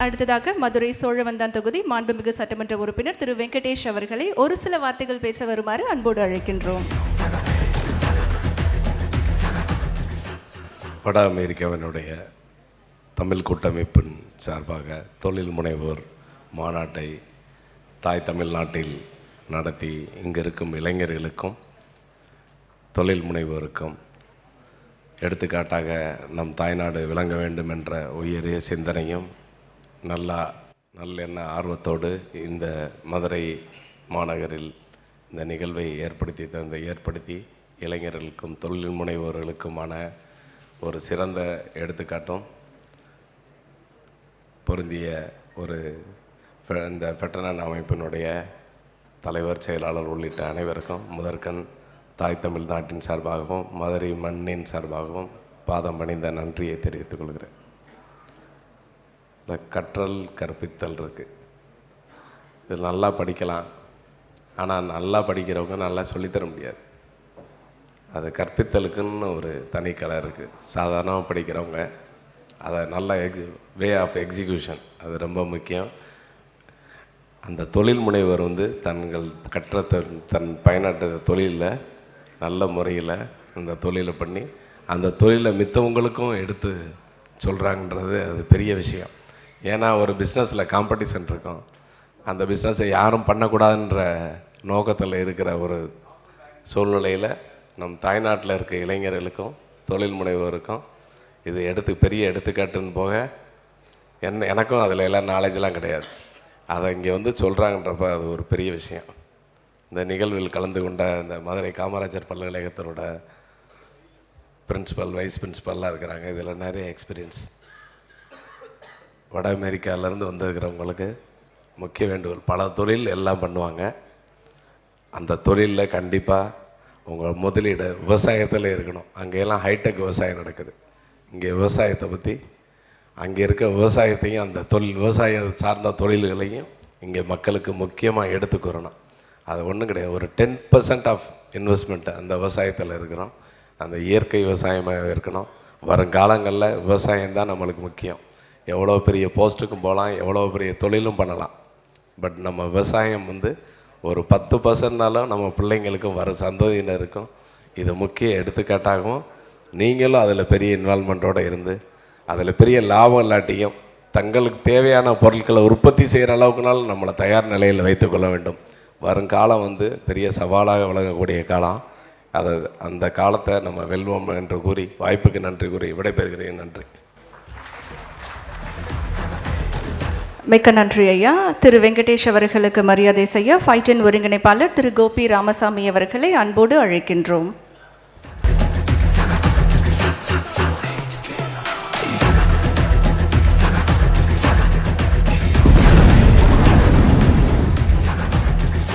அடுத்ததாக மதுரை சோழவந்தான் தொகுதி மாண்புமிகு சட்டமன்ற உறுப்பினர் திரு வெங்கடேஷ் அவர்களை ஒரு சில வார்த்தைகள் பேச வருமாறு அன்போடு அழைக்கின்றோம். வட அமெரிக்காவினுடைய தமிழ் கூட்டமைப்பின் சார்பாக தொழில் முனைவோர் மாநாட்டை தாய் தமிழ்நாட்டில் நடத்தி இங்கு இருக்கும் இளைஞர்களுக்கும் தொழில் முனைவோருக்கும் எடுத்துக்காட்டாக நம் தாய்நாடு விளங்க வேண்டும் என்ற உயரிய சிந்தனையும் நல்லா நல்லெண்ண ஆர்வத்தோடு இந்த மதுரை மாநகரில் இந்த நிகழ்வை ஏற்படுத்தி தந்த ஏற்படுத்தி இளைஞர்களுக்கும் தொழில் முனைவோர்களுக்குமான ஒரு சிறந்த எடுத்துக்காட்டும். பொருந்திய ஒரு இந்த ஃபெட்டனன் அமைப்பினுடைய தலைவர் செயலாளர் உள்ளிட்ட அனைவருக்கும் முதற்கண் தாய் தமிழ்நாட்டின் சார்பாகவும் மதுரை மண்ணின் சார்பாகவும் பாதம் பணிந்த நன்றியை தெரிவித்துக் கொள்கிறேன். இதில் கற்றல் கற்பித்தல் இருக்குது இது நல்லா படிக்கலாம். ஆனால் நல்லா படிக்கிறவங்க நல்லா சொல்லித்தர முடியாது. அது கற்பித்தலுக்குன்னு ஒரு தனி கலை இருக்குது சாதாரணமாக படிக்கிறவங்க அதை நல்ல எக்ஸி வே ஆஃப் எக்ஸிக்யூஷன் அது ரொம்ப முக்கியம். அந்த தொழில் முனைவர் வந்து தங்கள் கற்ற தன் பயனற்ற தொழிலில் நல்ல முறையில் அந்த தொழிலை பண்ணி அந்த தொழிலை மித்தவங்களுக்கும் எடுத்து சொல்கிறாங்கன்றது அது பெரிய விஷயம். ஏன்னா ஒரு பிஸ்னஸில் காம்படிஷன் இருக்கும். அந்த பிஸ்னஸை யாரும் பண்ணக்கூடாதுன்ற நோக்கத்தில் இருக்கிற ஒரு சூழ்நிலையில் நம் தாய்நாட்டில் இருக்க இளைஞர்களுக்கும் தொழில் முனைவோருக்கும் இது எடுத்து பெரிய எடுத்துக்காட்டுன்னு போக என்ன எனக்கும் அதில் எல்லாம் நாலேஜெலாம் கிடையாது. அதை இங்கே வந்து சொல்கிறாங்கன்றப்ப அது ஒரு பெரிய விஷயம். இந்த நிகழ்வில் கலந்து கொண்ட இந்த மதுரை காமராஜர் பல்கலைக்கழகத்தோட பிரின்ஸிபல் வைஸ் பிரின்ஸிபல்லாம் இருக்கிறாங்க. இதில் நிறைய எக்ஸ்பீரியன்ஸ் வட அமெரிக்காவிலேருந்து வந்திருக்கிறவங்களுக்கு முக்கிய வேண்டுகோள் பல தொழில் எல்லாம் பண்ணுவாங்க. அந்த தொழிலில் கண்டிப்பாக உங்கள் முதலீடு விவசாயத்தில் இருக்கணும். அங்கெல்லாம் ஹைடெக் விவசாயம் நடக்குது. இங்கே விவசாயத்தை பற்றி அங்கே இருக்க விவசாயத்தையும் அந்த தொழில் விவசாய சார்ந்த தொழில்களையும் இங்கே மக்களுக்கு முக்கியமாக எடுத்துக்கிறணும் அது ஒன்றும் கிடையாது. ஒரு டென் பர்சன்ட் ஆஃப் இன்வெஸ்ட்மெண்ட் அந்த விவசாயத்தில் இருக்கிறோம். அந்த இயற்கை விவசாயமாக இருக்கணும். வருங்காலங்களில் விவசாயம் தான் நம்மளுக்கு முக்கியம். எவ்வளோ பெரிய போஸ்ட்டுக்கும் போகலாம் எவ்வளோ பெரிய தொழிலும் பண்ணலாம். பட் நம்ம விவசாயம் வந்து ஒரு பத்து பர்சன்ட்னாலும் நம்ம பிள்ளைங்களுக்கும் வர சந்ததியினருக்கும் இது முக்கிய எடுத்துக்காட்டாகவும் நீங்களும் அதில் பெரிய இன்வால்மெண்ட்டோடு இருந்து அதில் பெரிய லாபம் இல்லாட்டியும் தங்களுக்கு தேவையான பொருட்களை உற்பத்தி செய்கிற அளவுக்குனாலும் நம்மளை தயார் நிலையில் வைத்துக்கொள்ள வேண்டும். வருங்காலம் வந்து பெரிய சவாலாக விளங்கக்கூடிய காலம். அதை அந்த காலத்தை நம்ம வெல்வோம் என்று கூறி வாய்ப்புக்கு நன்றி கூறி விடைபெறுகிறேன். நன்றி. மிக்க நன்றி ஐயா. திரு வெங்கடேஷ் அவர்களுக்கு மரியாதை செய்ய ஃபைட்டன் ஒருங்கிணைப்பாளர் திரு கோபி ராமசாமி அவர்களை அன்போடு அழைக்கின்றோம்.